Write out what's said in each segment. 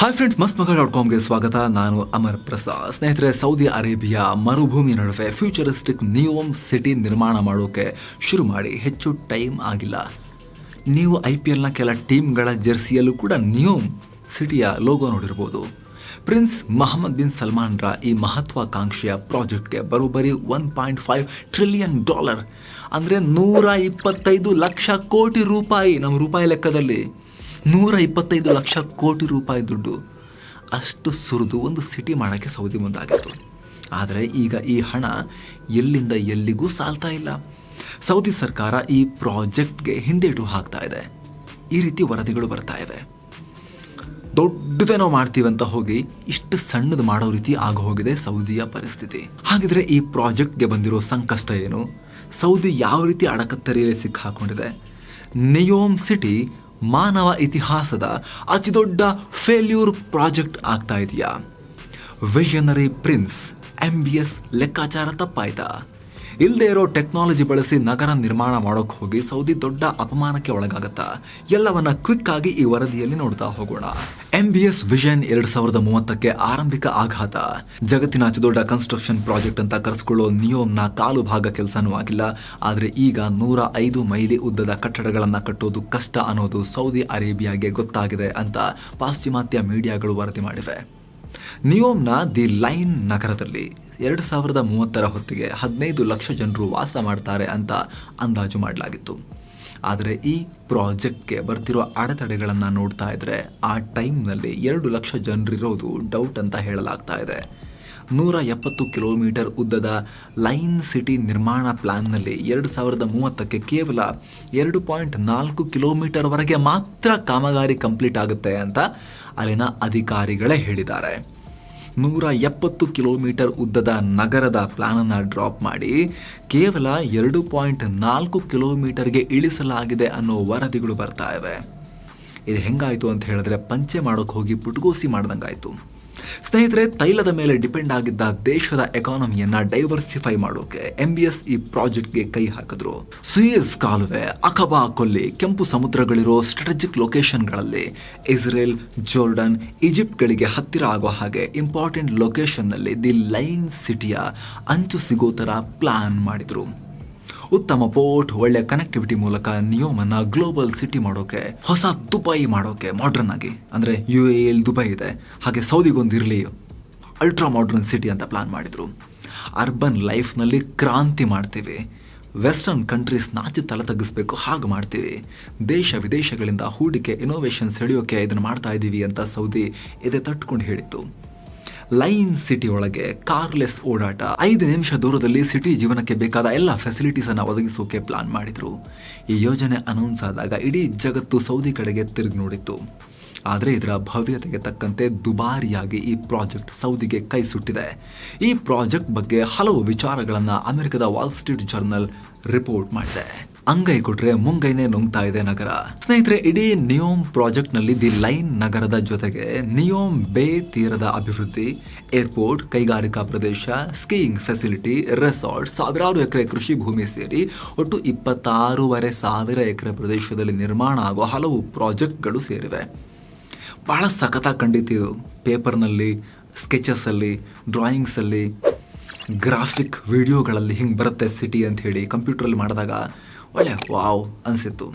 Hi friends ಮಸ್ತ್ ಮಗ dot ಕಾಮ್ಗೆ ಸ್ವಾಗತ. ನಾನು ಅಮರ್ ಪ್ರಸಾದ್. ಸ್ನೇಹಿತರೆ ಸೌದಿ ಅರೇಬಿಯಾ ಮರುಭೂಮಿ ನಡುವೆ ಫ್ಯೂಚರಿಸ್ಟಿಕ್ ನಿಯೋಮ್ ಸಿಟಿ ನಿರ್ಮಾಣ ಮಾಡೋಕೆ ಶುರು ಮಾಡಿ. ಹೆಚ್ಚು ಟೈಮ್ ಆಗಿಲ್ಲ. ನೀವು ಐ ಪಿ ಎಲ್ನ ಕೆಲ ಟೀಮ್ಗಳ ಜೆರ್ಸಿಯಲ್ಲೂ ಕೂಡ ನಿಯೋಮ್ ಸಿಟಿಯ ಲೋಗೋ ನೋಡಿರ್ಬೋದು. ಪ್ರಿನ್ಸ್ ಮೊಹಮ್ಮದ್ ಬಿನ್ ಸಲ್ಮಾನ್ರ ಈ ಮಹತ್ವಾಕಾಂಕ್ಷೆಯ ಪ್ರಾಜೆಕ್ಟ್ಗೆ ಬರೋಬ್ಬರಿ one point five trillion dollar ಅಂದರೆ ನೂರ ಇಪ್ಪತ್ತೈದು ಲಕ್ಷ ಕೋಟಿ ರೂಪಾಯಿ. ನಮ್ಮ ರೂಪಾಯಿ ಲೆಕ್ಕದಲ್ಲಿ. ನೂರ ಇಪ್ಪತ್ತೈದು ಲಕ್ಷ ಕೋಟಿ ರೂಪಾಯಿ ದುಡ್ಡು. ಅಷ್ಟು ಸುರಿದು ಒಂದು ಸಿಟಿ ಮಾಡೋಕ್ಕೆ ಸೌದಿ ಮುಂದಾಗಿತ್ತು. ಆದರೆ ಈಗ ಈ ಹಣ ಎಲ್ಲಿಂದ ಎಲ್ಲಿಗೂ ಸಾಲ್ತಾ ಇಲ್ಲ. ಸೌದಿ ಸರ್ಕಾರ ಈ ಪ್ರಾಜೆಕ್ಟ್ಗೆ ಹಿಂದೇಟು ಹಾಕ್ತಾ ಇದೆ. ಈ ರೀತಿ ವರದಿಗಳು ಬರ್ತಾ ಇವೆ. ದೊಡ್ಡದೇನೋ ಮಾಡ್ತೀವಿ ಅಂತ ಹೋಗಿ ಇಷ್ಟು ಸಣ್ಣದು ಮಾಡೋ ರೀತಿ ಆಗ ಹೋಗಿದೆ ಸೌದಿಯ ಪರಿಸ್ಥಿತಿ. ಹಾಗಿದ್ರೆ ಈ ಪ್ರಾಜೆಕ್ಟ್ಗೆ ಬಂದಿರೋ ಸಂಕಷ್ಟ ಏನು? ಸೌದಿ ಯಾವ ರೀತಿ ಅಡಕತ್ತರಿಯಲ್ಲಿ ಸಿಕ್ಕಾಕೊಂಡಿದೆ? ನಿಯೋಮ್ ಸಿಟಿ ಮಾನವ ಇತಿಹಾಸದ ಅತಿದೊಡ್ಡ ಫೇಲ್ಯೂರ್ ಪ್ರಾಜೆಕ್ಟ್ ಆಗ್ತಾ ಇದೆಯಾ? Visionary prince M B S ಲೆಕ್ಕಾಚಾರ ತಪ್ಪಾಯ್ತಾ? ಇಲ್ಲದೆ ಇರೋ ಟೆಕ್ನಾಲಜಿ ಬಳಸಿ ನಗರ ನಿರ್ಮಾಣ ಮಾಡೋಕೆ ಹೋಗಿ ಸೌದಿ ದೊಡ್ಡ ಅಪಮಾನಕ್ಕೆ ಒಳಗಾಗತ್ತಾ? ಎಲ್ಲವನ್ನ ಕ್ವಿಕ್ ಆಗಿ ಈ ವರದಿಯಲ್ಲಿ ನೋಡ್ತಾ ಹೋಗೋಣ. ಎಂ ಬಿ ಎಸ್ ವಿಷನ್ ಎರಡ್ ಸಾವಿರದ ಮೂವತ್ತಕ್ಕೆ ಆರಂಭಿಕ ಆಘಾತ. ಜಗತ್ತಿನ ಅತಿದೊಡ್ಡ ಕನ್ಸ್ಟ್ರಕ್ಷನ್ ಪ್ರಾಜೆಕ್ಟ್ ಅಂತ ಕರೆಸಿಕೊಳ್ಳೋ ನಿಯೋಮ್ನ ಕಾಲು ಭಾಗ ಕೆಲಸನೂ ಆಗಿಲ್ಲ. ಆದರೆ ಈಗ ನೂರ ಐದು ಮೈಲಿ ಉದ್ದದ ಕಟ್ಟಡಗಳನ್ನು ಕಟ್ಟೋದು ಕಷ್ಟ ಅನ್ನೋದು ಸೌದಿ ಅರೇಬಿಯಾಗೆ ಗೊತ್ತಾಗಿದೆ ಅಂತ ಪಾಶ್ಚಿಮಾತ್ಯ ಮೀಡಿಯಾಗಳು ವರದಿ ಮಾಡಿವೆ. ನಿಯೋಮ್ನ ದಿ ಲೈನ್ ನಗರದಲ್ಲಿ ಎರಡು ಸಾವಿರದ ಮೂವತ್ತರ ಹೊತ್ತಿಗೆ ಹದಿನೈದು ಲಕ್ಷ ಜನರು ವಾಸ ಮಾಡ್ತಾರೆ ಅಂತ ಅಂದಾಜು ಮಾಡಲಾಗಿತ್ತು. ಆದರೆ ಈ ಪ್ರಾಜೆಕ್ಟ್ಗೆ ಬರ್ತಿರೋ ಅಡೆತಡೆಗಳನ್ನು ನೋಡ್ತಾ ಇದ್ರೆ ಆ ಟೈಮ್ನಲ್ಲಿ ಎರಡು ಲಕ್ಷ ಜನರಿರೋದು ಡೌಟ್ ಅಂತ ಹೇಳಲಾಗ್ತಾ ಇದೆ. ನೂರ ಎಪ್ಪತ್ತು ಕಿಲೋಮೀಟರ್ ಉದ್ದದ ಲೈನ್ ಸಿಟಿ ನಿರ್ಮಾಣ ಪ್ಲಾನ್ನಲ್ಲಿ ಎರಡು ಸಾವಿರದ ಮೂವತ್ತಕ್ಕೆ ಕೇವಲ ಎರಡು ಪಾಯಿಂಟ್ ನಾಲ್ಕು ಕಿಲೋಮೀಟರ್ವರೆಗೆ ಮಾತ್ರ ಕಾಮಗಾರಿ ಕಂಪ್ಲೀಟ್ ಆಗುತ್ತೆ ಅಂತ ಅಲ್ಲಿನ ಅಧಿಕಾರಿಗಳೇ ಹೇಳಿದ್ದಾರೆ. ನೂರ ಎಪ್ಪತ್ತು ಕಿಲೋಮೀಟರ್ ಉದ್ದದ ನಗರದ ಪ್ಲಾನನ್ನು ಡ್ರಾಪ್ ಮಾಡಿ ಕೇವಲ ಎರಡು ಪಾಯಿಂಟ್ ನಾಲ್ಕು ಕಿಲೋಮೀಟರ್ಗೆ ಇಳಿಸಲಾಗಿದೆ ಅನ್ನೋ ವರದಿಗಳು ಬರ್ತಾ ಇವೆ. ಇದು ಹೆಂಗಾಯಿತು ಅಂತ ಹೇಳಿದ್ರೆ ಪಂಚೆ ಮಾಡೋಕೆ ಹೋಗಿ ಪುಟ್ಗೋಸಿ ಮಾಡ್ದಂಗಾಯ್ತು. ಸ್ನೇಹಿತರೆ, ತೈಲದ ಮೇಲೆ ಡಿಪೆಂಡ್ ಆಗಿದ್ದ ದೇಶದ ಎಕಾನಮಿಯನ್ನ ಡೈವರ್ಸಿಫೈ ಮಾಡೋಕೆ ಎಂ ಬಿ ಎಸ್ ಈ ಪ್ರಾಜೆಕ್ಟ್ಗೆ ಕೈ ಹಾಕಿದ್ರು. ಸುಯೇಜ್ ಕಾಲುವೆ, ಅಖಬಾ ಕೊಲ್ಲಿ, ಕೆಂಪು ಸಮುದ್ರಗಳಿರೋ ಸ್ಟ್ರಾಟಜಿಕ್ ಲೊಕೇಶನ್ಗಳಲ್ಲಿ ಇಸ್ರೇಲ್ ಜೋರ್ಡನ್ ಈಜಿಪ್ಟ್ಗಳಿಗೆ ಹತ್ತಿರ ಆಗೋ ಹಾಗೆ ಇಂಪಾರ್ಟೆಂಟ್ ಲೊಕೇಶನ್ನಲ್ಲಿ ದಿ ಲೈನ್ ಸಿಟಿಯ ಅಂಚು ಸಿಗೋ ಥರ ಪ್ಲಾನ್ ಮಾಡಿದ್ರು. ಉತ್ತಮ ಪೋರ್ಟ್, ಒಳ್ಳೆ ಕನೆಕ್ಟಿವಿಟಿ ಮೂಲಕ ನಿಯೋಮನ್ನ ಗ್ಲೋಬಲ್ ಸಿಟಿ ಮಾಡೋಕೆ, ಹೊಸ ದುಬೈ ಮಾಡೋಕೆ ಮಾಡ್ರನ್ ಆಗಿ. ಅಂದ್ರೆ ಯು ಎ ಎಲ್ ದುಬೈ ಇದೆ. ಹಾಗೆ ಸೌದಿಗೊಂದಿರಲಿ ಅಲ್ಟ್ರಾ ಮಾಡ್ರನ್ ಸಿಟಿ ಅಂತ ಪ್ಲಾನ್ ಮಾಡಿದ್ರು. ಅರ್ಬನ್ ಲೈಫ್ನಲ್ಲಿ ಕ್ರಾಂತಿ ಮಾಡ್ತೀವಿ. ವೆಸ್ಟರ್ನ್ ಕಂಟ್ರೀಸ್ ನಾಚಿ ತಲೆ ತಗ್ಗಿಸ್ಬೇಕು, ಹಾಗೆ ಮಾಡ್ತೀವಿ. ದೇಶ ವಿದೇಶಗಳಿಂದ ಹೂಡಿಕೆ ಇನೋವೇಷನ್ ಸೆಳೆಯೋಕೆ ಇದನ್ನು ಮಾಡ್ತಾ ಇದ್ದೀವಿ ಅಂತ ಸೌದಿ ಎದೆ ತಟ್ಕೊಂಡು ಹೇಳಿತ್ತು. ಲೈನ್ ಸಿಟಿ ಒಳಗೆ ಕಾರ್ಲೆಸ್ ಓಡಾಟ. ಐದು ನಿಮಿಷ ದೂರದಲ್ಲಿ ಸಿಟಿ ಜೀವನಕ್ಕೆ ಬೇಕಾದ ಎಲ್ಲ ಫೆಸಿಲಿಟೀಸ್ ಅನ್ನು ಒದಗಿಸೋಕೆ ಪ್ಲಾನ್ ಮಾಡಿದ್ರು. ಈ ಯೋಜನೆ ಅನೌನ್ಸ್ ಆದಾಗ ಇಡೀ ಜಗತ್ತು ಸೌದಿ ಕಡೆಗೆ ತಿರುಗಿ ನೋಡಿತ್ತು. ಆದರೆ ಇದರ ಭವ್ಯತೆಗೆ ತಕ್ಕಂತೆ ದುಬಾರಿಯಾಗಿ ಈ ಪ್ರಾಜೆಕ್ಟ್ ಸೌದಿಗೆ ಕೈ ಸುಟ್ಟಿದೆ. ಈ ಪ್ರಾಜೆಕ್ಟ್ ಬಗ್ಗೆ ಹಲವು ವಿಚಾರಗಳನ್ನು ಅಮೆರಿಕದ ವಾಲ್ ಸ್ಟ್ರೀಟ್ ಜರ್ನಲ್ ರಿಪೋರ್ಟ್ ಮಾಡಿದೆ. ಅಂಗೈ ಕೊಟ್ರೆ ಮುಂಗೈನೇ ನುಂಗ್ತಾ ಇದೆ ನಗರ. ಸ್ನೇಹಿತರೆ, ಇಡೀ ನಿಯೋಮ್ ಪ್ರಾಜೆಕ್ಟ್ನಲ್ಲಿ ದಿ ಲೈನ್ ನಗರದ ಜೊತೆಗೆ ನಿಯೋಮ್ ಬೇ ತೀರದ ಅಭಿವೃದ್ಧಿ, ಏರ್ಪೋರ್ಟ್, ಕೈಗಾರಿಕಾ ಪ್ರದೇಶ, ಸ್ಕೀಯಿಂಗ್ ಫೆಸಿಲಿಟಿ, ರೆಸಾರ್ಟ್, ಸಾವಿರಾರು ಎಕರೆ ಕೃಷಿ ಭೂಮಿ ಸೇರಿ ಒಟ್ಟು ಇಪ್ಪತ್ತಾರೂವರೆ ಸಾವಿರ ಎಕರೆ ಪ್ರದೇಶದಲ್ಲಿ ನಿರ್ಮಾಣ ಆಗುವ ಹಲವು ಪ್ರಾಜೆಕ್ಟ್ಗಳು ಸೇರಿವೆ. ಬಹಳ ಸಖತ್ತಾಗಿ ಕಂಡಿತು ಪೇಪರ್ನಲ್ಲಿ, ಸ್ಕೆಚಸ್ಸಲ್ಲಿ ಡ್ರಾಯಿಂಗ್ಸಲ್ಲಿ ಗ್ರಾಫಿಕ್ ವಿಡಿಯೋಗಳಲ್ಲಿ ಹಿಂಗೆ ಬರುತ್ತೆ ಸಿಟಿ ಅಂತ ಹೇಳಿ ಕಂಪ್ಯೂಟ್ರಲ್ಲಿ ಮಾಡಿದಾಗ ಒಳ್ಳೆ, ವಾವ್ ಅನಿಸಿತ್ತು.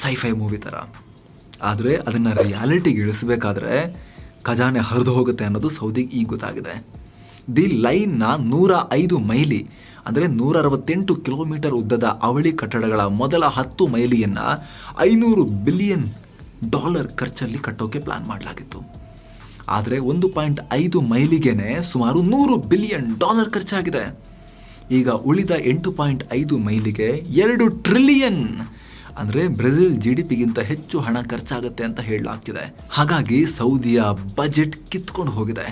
ಸೈಫೈ ಮೂವಿ ಥರ ಆದರೆ ಅದನ್ನು ರಿಯಾಲಿಟಿಗೆ ಇಳಿಸಬೇಕಾದ್ರೆ ಖಜಾನೆ ಹರಿದು ಹೋಗುತ್ತೆ ಅನ್ನೋದು ಸೌದಿಗೆ ಈಗ ಗೊತ್ತಾಗಿದೆ. ದಿ ಲೈನ್ನ ನೂರ ಐದು ಮೈಲಿ, ಅಂದರೆ ನೂರ ಅರವತ್ತೆಂಟು ಕಿಲೋಮೀಟರ್ ಉದ್ದದ ಅವಳಿ ಕಟ್ಟಡಗಳ ಮೊದಲ ಹತ್ತು ಮೈಲಿಯನ್ನು ಐನೂರು ಬಿಲಿಯನ್ ಡಾಲರ್ ಖರ್ಚಲ್ಲಿ ಕಟ್ಟೋಕೆ ಪ್ಲಾನ್ ಮಾಡಲಾಗಿತ್ತು. ಆದರೆ ಒಂದು ಪಾಯಿಂಟ್ ಐದು ಮೈಲಿಗೆ ಸುಮಾರು ನೂರು ಬಿಲಿಯನ್ ಡಾಲರ್ ಖರ್ಚಾಗಿದೆ. ಈಗ ಉಳಿದ ಎಂಟು ಪಾಯಿಂಟ್ ಐದು ಮೈಲಿಗೆ ಎರಡು ಟ್ರಿಲಿಯನ್ ಅಂದರೆ ಬ್ರೆಜಿಲ್ ಜಿ ಡಿ ಪಿಗಿಂತ ಹೆಚ್ಚು ಹಣ ಖರ್ಚಾಗುತ್ತೆ ಅಂತ ಹೇಳಲಾಗ್ತಿದೆ. ಹಾಗಾಗಿ ಸೌದಿಯ ಬಜೆಟ್ ಕಿತ್ಕೊಂಡು ಹೋಗಿದೆ.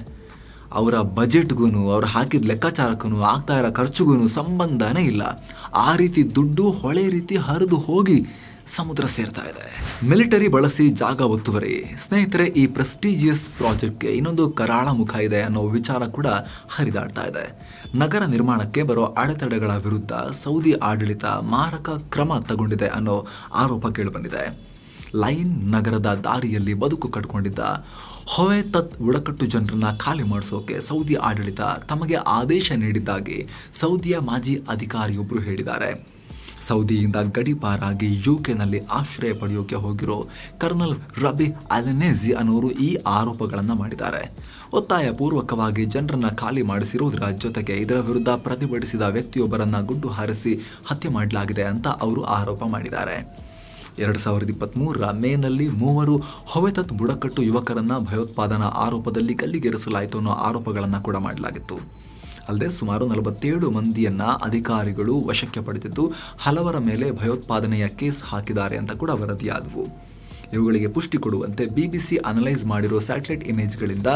ಅವರ ಬಜೆಟ್ಗೂ ಅವ್ರು ಹಾಕಿದ ಲೆಕ್ಕಾಚಾರಕ್ಕೂ ಆಗ್ತಾ ಇರೋ ಖರ್ಚುಗೂ ಸಂಬಂಧನೇ ಇಲ್ಲ. ಆ ರೀತಿ ದುಡ್ಡು ಹೊಳೆ ರೀತಿ ಹರಿದು ಹೋಗಿ ಸಮುದ್ರ ಸೇರ್ತಾ ಇದೆ. ಮಿಲಿಟರಿ ಬಳಸಿ ಜಾಗ ಒತ್ತುವರಿ. ಸ್ನೇಹಿತರೆ, ಈ ಪ್ರೆಸ್ಟೀಜಿಯಸ್ ಪ್ರಾಜೆಕ್ಟ್ಗೆ ಇನ್ನೊಂದು ಕರಾಳ ಮುಖ ಇದೆ ಅನ್ನೋ ವಿಚಾರ ಕೂಡ ಹರಿದಾಡ್ತಾ ಇದೆ. ನಗರ ನಿರ್ಮಾಣಕ್ಕೆ ಬರೋ ಅಡೆತಡೆಗಳ ವಿರುದ್ಧ ಸೌದಿ ಆಡಳಿತ ಮಾರಕ ಕ್ರಮ ತಗೊಂಡಿದೆ ಅನ್ನೋ ಆರೋಪ ಕೇಳಿಬಂದಿದೆ. ಲೈನ್ ನಗರದ ದಾರಿಯಲ್ಲಿ ಬದುಕು ಕಟ್ಕೊಂಡಿದ್ದ ಹೊವೆ ತತ್ ಬುಡಕಟ್ಟು ಜನರನ್ನ ಖಾಲಿ ಮಾಡಿಸೋಕೆ ಸೌದಿ ಆಡಳಿತ ತಮಗೆ ಆದೇಶ ನೀಡಿದ್ದಾಗಿ ಸೌದಿಯ ಮಾಜಿ ಅಧಿಕಾರಿಯೊಬ್ಬರು ಹೇಳಿದ್ದಾರೆ. ಸೌದಿಯಿಂದ ಗಡಿಪಾರಾಗಿ ಯುಕೆನಲ್ಲಿ ಆಶ್ರಯ ಪಡೆಯೋಕೆ ಹೋಗಿರೋ ಕರ್ನಲ್ ರಬಿ ಅಲನೇಜಿ ಅನ್ನೋರು ಈ ಆರೋಪಗಳನ್ನು ಮಾಡಿದ್ದಾರೆ. ಒತ್ತಾಯ ಪೂರ್ವಕವಾಗಿ ಜನರನ್ನ ಖಾಲಿ ಮಾಡಿಸಿರುವುದರ ಜೊತೆಗೆ ಇದರ ವಿರುದ್ಧ ಪ್ರತಿಭಟಿಸಿದ ವ್ಯಕ್ತಿಯೊಬ್ಬರನ್ನ ಗುಂಡು ಹಾರಿಸಿ ಹತ್ಯೆ ಮಾಡಲಾಗಿದೆ ಅಂತ ಅವರು ಆರೋಪ ಮಾಡಿದ್ದಾರೆ. ಎರಡು ಸಾವಿರದ ಇಪ್ಪತ್ತ್ಮೂರರ ಮೇನಲ್ಲಿ ಮೂವರು ಹೊವೆತತ್ ಬುಡಕಟ್ಟು ಯುವಕರನ್ನ ಭಯೋತ್ಪಾದನಾ ಆರೋಪದಲ್ಲಿ ಗಲ್ಲಿಗೇರಿಸಲಾಯಿತು ಅನ್ನೋ ಆರೋಪಗಳನ್ನು ಕೂಡ ಮಾಡಲಾಗಿತ್ತು. ಅಲ್ಲದೆ ಸುಮಾರು ನಲವತ್ತೇಳು ಮಂದಿಯನ್ನ ಅಧಿಕಾರಿಗಳು ವಶಕ್ಕೆ ಪಡೆದಿದ್ದು ಹಲವರ ಮೇಲೆ ಭಯೋತ್ಪಾದನೆಯ ಕೇಸ್ ಹಾಕಿದ್ದಾರೆ ಅಂತ ಕೂಡ ವರದಿಯಾದವು. ಇವುಗಳಿಗೆ ಪುಷ್ಟಿ ಕೊಡುವಂತೆ ಬಿಬಿಸಿ ಅನಲೈಸ್ ಮಾಡಿರೋ ಸ್ಯಾಟಲೈಟ್ ಇಮೇಜ್ಗಳಿಂದ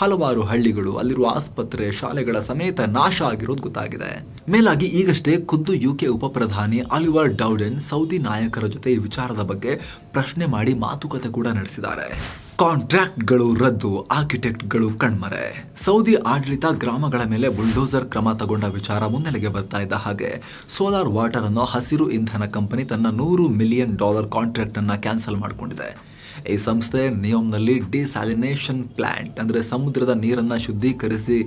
ಹಲವಾರು ಹಳ್ಳಿಗಳು ಅಲ್ಲಿರುವ ಆಸ್ಪತ್ರೆ, ಶಾಲೆಗಳ ಸಮೇತ ನಾಶ ಆಗಿರೋದು ಗೊತ್ತಾಗಿದೆ. ಮೇಲಾಗಿ ಈಗಷ್ಟೇ ಖುದ್ದು ಯುಕೆ ಉಪಪ್ರಧಾನಿ ಆಲಿವರ್ ಡೌಡೆನ್ ಸೌದಿ ನಾಯಕರ ಜೊತೆ ಈ ವಿಚಾರದ ಬಗ್ಗೆ ಪ್ರಶ್ನೆ ಮಾಡಿ ಮಾತುಕತೆ ಕೂಡ ನಡೆಸಿದ್ದಾರೆ. ಕಾಂಟ್ರಾಕ್ಟ್ಗಳು ರದ್ದು, ಆರ್ಕಿಟೆಕ್ಟ್ಗಳು ಕಣ್ಮರೆ. ಸೌದಿ ಆಡಳಿತ ಗ್ರಾಮಗಳ ಮೇಲೆ ಬುಲ್ಡೋಸರ್ ಕ್ರಮ ತಗೊಂಡ ವಿಚಾರ ಮುನ್ನೆಲೆಗೆ ಬರ್ತಾ ಇದ್ದ ಹಾಗೆ. ಸೋಲಾರ್ ವಾಟರ್ ಅನ್ನೋ ಹಸಿರು ಇಂಧನ ಕಂಪನಿ ತನ್ನ ನೂರು ಮಿಲಿಯನ್ ಡಾಲರ್ ಕಾಂಟ್ರಾಕ್ಟ್ ಅನ್ನ ಕ್ಯಾನ್ಸಲ್ ಮಾಡಿಕೊಂಡಿದೆ. ಈ ಸಂಸ್ಥೆ ನಿಯೋಮ್ನಲ್ಲಿ ಡಿಸ್ಯಾಲಿನೇಷನ್ ಪ್ಲಾಂಟ್, ಅಂದರೆ ಸಮುದ್ರದ ನೀರನ್ನು ಶುದ್ಧೀಕರಿಸಿ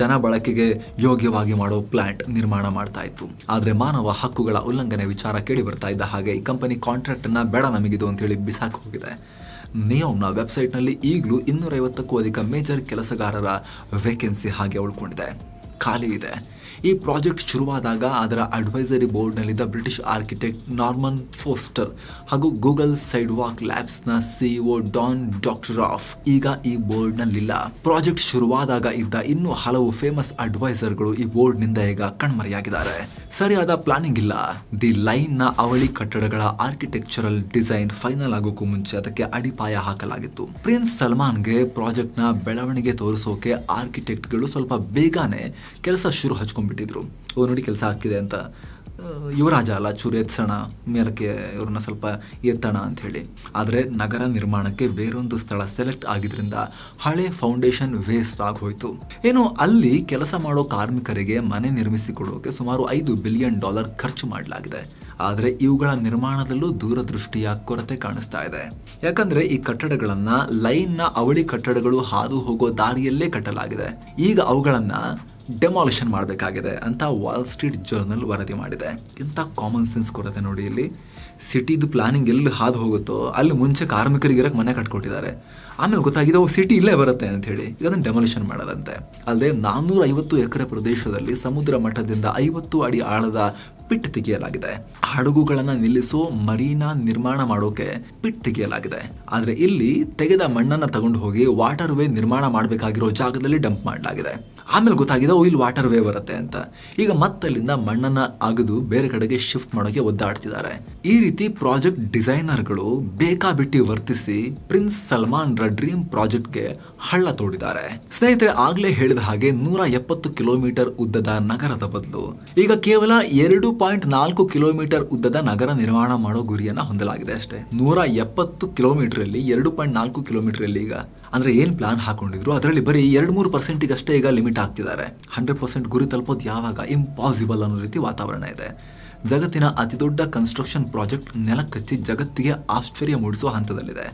ಜನ ಬಳಕೆಗೆ ಯೋಗ್ಯವಾಗಿ ಮಾಡೋ ಪ್ಲಾಂಟ್ ನಿರ್ಮಾಣ ಮಾಡ್ತಾ ಇತ್ತು. ಆದರೆ ಮಾನವ ಹಕ್ಕುಗಳ ಉಲ್ಲಂಘನೆ ವಿಚಾರ ಕೇಳಿ ಬರ್ತಾ ಇದ್ದ ಹಾಗೆ ಈ ಕಂಪನಿ ಕಾಂಟ್ರಾಕ್ಟ್ ಅನ್ನ ಬೇಡ ನಮಗಿದು ಅಂತೇಳಿ ಬಿಸಾಕಿ ಹೋಗಿದೆ. ನಿಯೋಮ್ನ ವೆಬ್ಸೈಟ್ನಲ್ಲಿ ಈಗಲೂ ಇನ್ನೂರೈವತ್ತಕ್ಕೂ ಅಧಿಕ ಮೇಜರ್ ಕೆಲಸಗಾರರ ವೇಕೆನ್ಸಿ ಹಾಗೆ ಉಳ್ಕೊಂಡಿದೆ. ಖಾಲಿ ಇದೆ. ಈ ಪ್ರಾಜೆಕ್ಟ್ ಶುರುವಾದಾಗ ಅದರ ಅಡ್ವೈಸರಿ ಬೋರ್ಡ್ನಲ್ಲಿದ್ದ ಬ್ರಿಟಿಷ್ ಆರ್ಕಿಟೆಕ್ಟ್ ನಾರ್ಮನ್ ಫೋಸ್ಟರ್ ಹಾಗೂ ಗೂಗಲ್ ಸೈಡ್ ವಾಕ್ ಲ್ಯಾಬ್ಸ್ನ ಸಿಇಒ ಡಾನ್ ಡಾಕ್ಟರ್ ಆಫ್ ಈಗ ಈ ಬೋರ್ಡ್ನಲ್ಲಿಲ್ಲ ಪ್ರಾಜೆಕ್ಟ್ ಶುರುವಾದಾಗ ಇದ್ದ ಇನ್ನೂ ಹಲವು ಫೇಮಸ್ ಅಡ್ವೈಸರ್ಗಳು ಈ ಬೋರ್ಡ್ನಿಂದ ಈಗ ಕಣ್ಮರೆಯಾಗಿದ್ದಾರೆ. ಸರಿಯಾದ ಪ್ಲಾನಿಂಗ್ ಇಲ್ಲ. ದಿ ಲೈನ್ನ ಅವಳಿ ಕಟ್ಟಡಗಳ ಆರ್ಕಿಟೆಕ್ಚರಲ್ ಡಿಸೈನ್ ಫೈನಲ್ ಆಗೋಕ್ಕೂ ಮುಂಚೆ ಅದಕ್ಕೆ ಅಡಿಪಾಯ ಹಾಕಲಾಗಿತ್ತು. ಪ್ರಿನ್ಸ್ ಪ್ರಾಜೆಕ್ಟ್ನ ಬೆಳವಣಿಗೆ ತೋರಿಸೋಕೆ ಆರ್ಕಿಟೆಕ್ಟ್ಗಳು ಸ್ವಲ್ಪ ಬೇಗನೆ ಕೆಲಸ ಶುರು ಹಚ್ಕೊಂಡ್ಬಿಟ್ಟಿದ್ರು. ಓ, ನೋಡಿ ಕೆಲಸ ಆಗ್ತಿದೆ ಅಂತ. ಯುವರಾಜ ಅಲ್ಲ ಚೂರು ಮೇಲಕ್ಕೆ ಇವ್ರನ್ನ ಸ್ವಲ್ಪ ಎತ್ತೋಣ ಅಂತ ಹೇಳಿ ಆದರೆ ನಗರ ನಿರ್ಮಾಣಕ್ಕೆ ಬೇರೊಂದು ಸ್ಥಳ ಸೆಲೆಕ್ಟ್ ಆಗಿದ್ರಿಂದ ಹಳೆ ಫೌಂಡೇಶನ್ ವೇಸ್ಟ್ ಆಗೋಯ್ತು. ಏನು, ಅಲ್ಲಿ ಕೆಲಸ ಮಾಡೋ ಕಾರ್ಮಿಕರಿಗೆ ಮನೆ ನಿರ್ಮಿಸಿಕೊಡೋಕೆ ಸುಮಾರು ಐದು ಬಿಲಿಯನ್ ಡಾಲರ್ ಖರ್ಚು ಮಾಡಲಾಗಿದೆ. ಆದರೆ ಇವುಗಳ ನಿರ್ಮಾಣದಲ್ಲೂ ದೂರದೃಷ್ಟಿಯ ಕೊರತೆ ಕಾಣಿಸ್ತಾ ಇದೆ. ಯಾಕಂದ್ರೆ ಈ ಕಟ್ಟಡಗಳನ್ನ ಲೈನ್ನ ಅವಳಿ ಕಟ್ಟಡಗಳು ಹಾದು ಹೋಗೋ ದಾರಿಯಲ್ಲೇ ಕಟ್ಟಲಾಗಿದೆ. ಈಗ ಅವುಗಳನ್ನ ಡೆಮಾಲಿಷನ್ ಮಾಡಬೇಕಾಗಿದೆ ಅಂತ ವಾಲ್ ಸ್ಟ್ರೀಟ್ ಜರ್ನಲ್ ವರದಿ ಮಾಡಿದೆ. ಇಂಥ ಕಾಮನ್ ಸೆನ್ಸ್ ಕೊರತೆ ನೋಡಿ ಇಲ್ಲಿ. ಸಿಟಿದು ಪ್ಲಾನಿಂಗ್ ಎಲ್ಲಿ ಹಾದು ಹೋಗುತ್ತೋ ಅಲ್ಲಿ ಮುಂಚೆ ಕಾರ್ಮಿಕರಿಗಿರಕ್ಕೆ ಮನೆ ಕಟ್ಕೊಟ್ಟಿದ್ದಾರೆ. ಆಮೇಲೆ ಗೊತ್ತಾಗಿದೆ ಅವು ಸಿಟಿ ಇಲ್ಲೇ ಬರುತ್ತೆ ಅಂತ ಹೇಳಿ. ಇದನ್ನು ಡೆಮಾಲಿಷನ್ ಮಾಡದಂತೆ. ಅಲ್ಲದೆ ನಾನ್ನೂರ ಐವತ್ತು ಎಕರೆ ಪ್ರದೇಶದಲ್ಲಿ ಸಮುದ್ರ ಮಟ್ಟದಿಂದ ಐವತ್ತು ಅಡಿ ಆಳದ ಪಿಟ್ ತೆಗೆಯಲಾಗಿದೆ. ಹಡಗುಗಳನ್ನ ನಿಲ್ಲಿಸೋ ಮರೀನಾ ನಿರ್ಮಾಣ ಮಾಡೋಕೆ ಪಿಟ್ ತೆಗೆಯಲಾಗಿದೆ. ಆದ್ರೆ ಇಲ್ಲಿ ತೆಗೆದ ಮಣ್ಣನ್ನ ತಗೊಂಡು ಹೋಗಿ ವಾಟರ್ ವೇ ನಿರ್ಮಾಣ ಮಾಡಬೇಕಾಗಿರೋ ಜಾಗದಲ್ಲಿ ಡಂಪ್ ಮಾಡಲಾಗಿದೆ. ಆಮೇಲೆ ಗೊತ್ತಾಗಿದೆ, ಓ, ಇಲ್ಲಿ ವಾಟರ್ ವೇ ಬರುತ್ತೆ ಅಂತ. ಈಗ ಮತ್ತಲ್ಲಿಂದ ಮಣ್ಣನ್ನ ಅಗದು ಬೇರೆ ಕಡೆಗೆ ಶಿಫ್ಟ್ ಮಾಡೋಕೆ ಒದ್ದಾಡ್ತಿದ್ದಾರೆ. ಈ ರೀತಿ ಪ್ರಾಜೆಕ್ಟ್ ಡಿಸೈನರ್ಗಳು ಬೇಕಾಬಿಟ್ಟಿ ವರ್ತಿಸಿ ಪ್ರಿನ್ಸ್ ಸಲ್ಮಾನ್ ರ ಡ್ರೀಮ್ ಪ್ರಾಜೆಕ್ಟ್ಗೆ ಹಳ್ಳ ತೋಡಿದ್ದಾರೆ. ಸ್ನೇಹಿತರೆ, ಆಗ್ಲೇ ಹೇಳಿದ ಹಾಗೆ ನೂರ ಎಪ್ಪತ್ತು ಕಿಲೋಮೀಟರ್ ಉದ್ದದ ನಗರದ ಬದಲು ಈಗ ಕೇವಲ ಎರಡು ಪಾಯಿಂಟ್ ನಾಲ್ಕು ಕಿಲೋಮೀಟರ್ ಉದ್ದದ ನಗರ ನಿರ್ಮಾಣ ಮಾಡೋ ಗುರಿಯನ್ನ ಹೊಂದಲಾಗಿದೆ ಅಷ್ಟೇ. ನೂರ ಎಪ್ಪತ್ತು ಕಿಲೋಮೀಟರ್ ಅಲ್ಲಿ ಎರಡು ಪಾಯಿಂಟ್ ನಾಲ್ಕು ಕಿಲೋಮೀಟರ್ ಅಲ್ಲಿ ಈಗ, ಅಂದ್ರೆ ಏನ್ ಪ್ಲಾನ್ ಹಾಕೊಂಡಿದ್ರು? ಅದರಲ್ಲಿ ಬರೀ ಎರಡು ಮೂರು ಪರ್ಸೆಂಟಿಗೆ ಅಷ್ಟೇ ಈಗ ಲಿಮಿಟ್ ಆಗ್ತಿದ್ದಾರೆ. ಹಂಡ್ರೆಡ್ ಪರ್ಸೆಂಟ್ ಗುರಿ ತಲುಪೋದು ಯಾವಾಗ? ಇಂಪಾಸಿಬಲ್ ಅನ್ನೋ ರೀತಿ ವಾತಾವರಣ ಇದೆ. ಜಗತ್ತಿನ ಅತಿದೊಡ್ಡ ಕನ್ಸ್ಟ್ರಕ್ಷನ್ ಪ್ರಾಜೆಕ್ಟ್ ನೆಲಕ್ಕಚ್ಚಿ ಜಗತ್ತಿಗೆ ಆಶ್ಚರ್ಯ ಮೂಡಿಸುವ ಹಂತದಲ್ಲಿದೆ.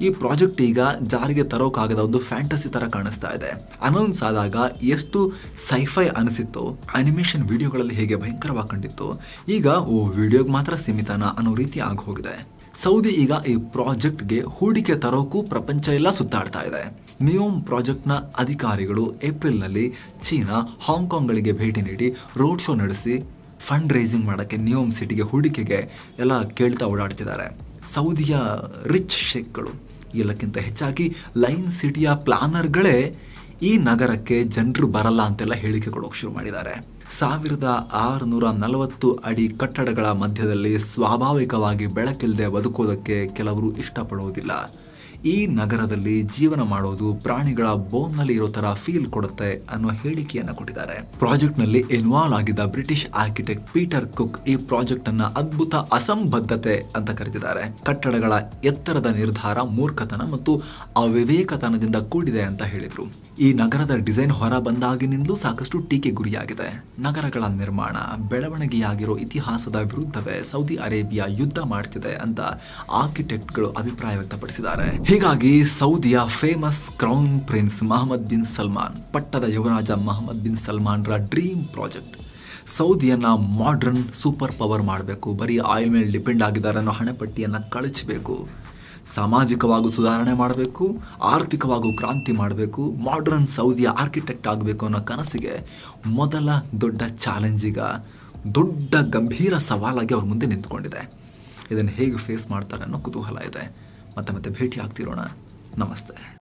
ಈ ಪ್ರಾಜೆಕ್ಟ್ ಈಗ ಜಾರಿಗೆ ತರೋಕಾಗದ ಒಂದು ಫ್ಯಾಂಟಸಿ ತರ ಕಾಣಿಸ್ತಾ ಇದೆ. ಅನೌನ್ಸ್ ಆದಾಗ ಎಷ್ಟು ಸೈಫೈ ಅನಿಸಿತ್ತೋ ಅನಿಮೇಷನ್ ವಿಡಿಯೋಗಳಲ್ಲಿ ಹೇಗೆ ಭಯಂಕರವಾಗಿ ಕಂಡಿತ್ತು ಈಗ ಓ ವಿಡಿಯೋಗೆ ಮಾತ್ರ ಸೀಮಿತನ ಅನ್ನೋ ರೀತಿ ಆಗಿ ಹೋಗಿದೆ ಸೌದಿ ಈಗ ಈ ಪ್ರಾಜೆಕ್ಟ್ಗೆ ಹೂಡಿಕೆ ತರೋಕ್ಕೂ ಪ್ರಪಂಚ ಎಲ್ಲ ಸುತ್ತಾಡ್ತಾ ಇದೆ. ನಿಯೋಮ್ ಪ್ರಾಜೆಕ್ಟ್ನ ಅಧಿಕಾರಿಗಳು ಏಪ್ರಿಲ್ನಲ್ಲಿ ಚೀನಾ ಹಾಂಗ್ಕಾಂಗ್ಗಳಿಗೆ ಭೇಟಿ ನೀಡಿ ರೋಡ್ ಶೋ ನಡೆಸಿ ಫಂಡ್ ರೈಸಿಂಗ್ ಮಾಡೋಕ್ಕೆ ನಿಯೋಮ್ ಸಿಟಿಗೆ ಹೂಡಿಕೆಗೆ ಎಲ್ಲ ಕೇಳ್ತಾ ಓಡಾಡ್ತಿದ್ದಾರೆ. ಸೌದಿಯ ರಿಚ್ ಶೇಖ್ಗಳು ಎಲ್ಲಕ್ಕಿಂತ ಹೆಚ್ಚಾಗಿ ಲೈನ್ ಸಿಟಿಯ ಪ್ಲಾನರ್ಗಳೇ ಈ ನಗರಕ್ಕೆ ಜನರು ಬರಲ್ಲ ಅಂತೆಲ್ಲ ಹೇಳಿಕೆ ಕೊಡೋಕೆ ಶುರು ಮಾಡಿದ್ದಾರೆ. ಸಾವಿರದ ಆರುನೂರ ನಲವತ್ತು ಅಡಿ ಕಟ್ಟಡಗಳ ಮಧ್ಯದಲ್ಲಿ ಸ್ವಾಭಾವಿಕವಾಗಿ ಬೆಳಕಿಲ್ಲದೆ ಬದುಕೋದಕ್ಕೆ ಕೆಲವರು ಇಷ್ಟಪಡುವುದಿಲ್ಲ. ಈ ನಗರದಲ್ಲಿ ಜೀವನ ಮಾಡೋದು ಪ್ರಾಣಿಗಳ ಬೋನ್ನಲ್ಲಿ ಇರೋ ತರ ಫೀಲ್ ಕೊಡುತ್ತೆ ಅನ್ನೋ ಹೇಳಿಕೆಯನ್ನು ಕೊಟ್ಟಿದ್ದಾರೆ. ಪ್ರಾಜೆಕ್ಟ್ನಲ್ಲಿ ಇನ್ವಾಲ್ವ್ ಆಗಿದ್ದ ಬ್ರಿಟಿಷ್ ಆರ್ಕಿಟೆಕ್ಟ್ ಪೀಟರ್ ಕುಕ್ ಈ ಪ್ರಾಜೆಕ್ಟ್ ಅನ್ನ ಅದ್ಭುತ ಅಸಂಬದ್ಧತೆ ಅಂತ ಕರೆದಿದ್ದಾರೆ ಕಟ್ಟಡಗಳ ಎತ್ತರದ ನಿರ್ಧಾರ ಮೂರ್ಖತನ ಮತ್ತು ಅವಿವೇಕತನದಿಂದ ಕೂಡಿದೆ ಅಂತ ಹೇಳಿದ್ರು. ಈ ನಗರದ ಡಿಸೈನ್ ಹೊರ ಬಂದಾಗಿನಿಂದಲೂ ಸಾಕಷ್ಟು ಟೀಕೆ ಗುರಿಯಾಗಿದೆ. ನಗರಗಳ ನಿರ್ಮಾಣ ಬೆಳವಣಿಗೆಯಾಗಿರೋ ಇತಿಹಾಸದ ವಿರುದ್ಧವೇ ಸೌದಿ ಅರೇಬಿಯಾ ಯುದ್ಧ ಮಾಡ್ತಿದೆ ಅಂತ ಆರ್ಕಿಟೆಕ್ಟ್ಗಳು ಅಭಿಪ್ರಾಯ ವ್ಯಕ್ತಪಡಿಸಿದ್ದಾರೆ. ಹೀಗಾಗಿ ಸೌದಿಯ famous crown prince Mohammed bin Salman, ಪಟ್ಟದ ಯುವರಾಜ ಮಹಮ್ಮದ್ ಬಿನ್ ಸಲ್ಮಾನ್ರ ಡ್ರೀಮ್ ಪ್ರಾಜೆಕ್ಟ್ ಸೌದಿಯನ್ನು ಮಾಡ್ರನ್ ಸೂಪರ್ ಪವರ್ ಮಾಡಬೇಕು. ಬರೀ ಆಯಿಲ್ ಮೇಲೆ ಡಿಪೆಂಡ್ ಆಗಿದ್ದಾರೆ ಅನ್ನೋ ಹಣೆಪಟ್ಟಿಯನ್ನು ಕಳಚಬೇಕು. ಸಾಮಾಜಿಕವಾಗೂ ಸುಧಾರಣೆ ಮಾಡಬೇಕು. ಆರ್ಥಿಕವಾಗೂ ಕ್ರಾಂತಿ ಮಾಡಬೇಕು. ಮಾಡ್ರನ್ ಸೌದಿಯ ಆರ್ಕಿಟೆಕ್ಟ್ ಆಗಬೇಕು ಅನ್ನೋ ಕನಸಿಗೆ ಮೊದಲ ದೊಡ್ಡ ಚಾಲೆಂಜಿಗ ದೊಡ್ಡ ಗಂಭೀರ ಸವಾಲಾಗಿ ಅವ್ರ ಮುಂದೆ ನಿಂತ್ಕೊಂಡಿದೆ. ಇದನ್ನು ಹೇಗೆ ಫೇಸ್ ಮಾಡ್ತಾರೆ ಅನ್ನೋ ಕುತೂಹಲ ಇದೆ. ಮತ್ತೆ ಮತ್ತೆ ಭೇಟಿ ಆಗ್ತಿರೋಣ ನಮಸ್ತೆ.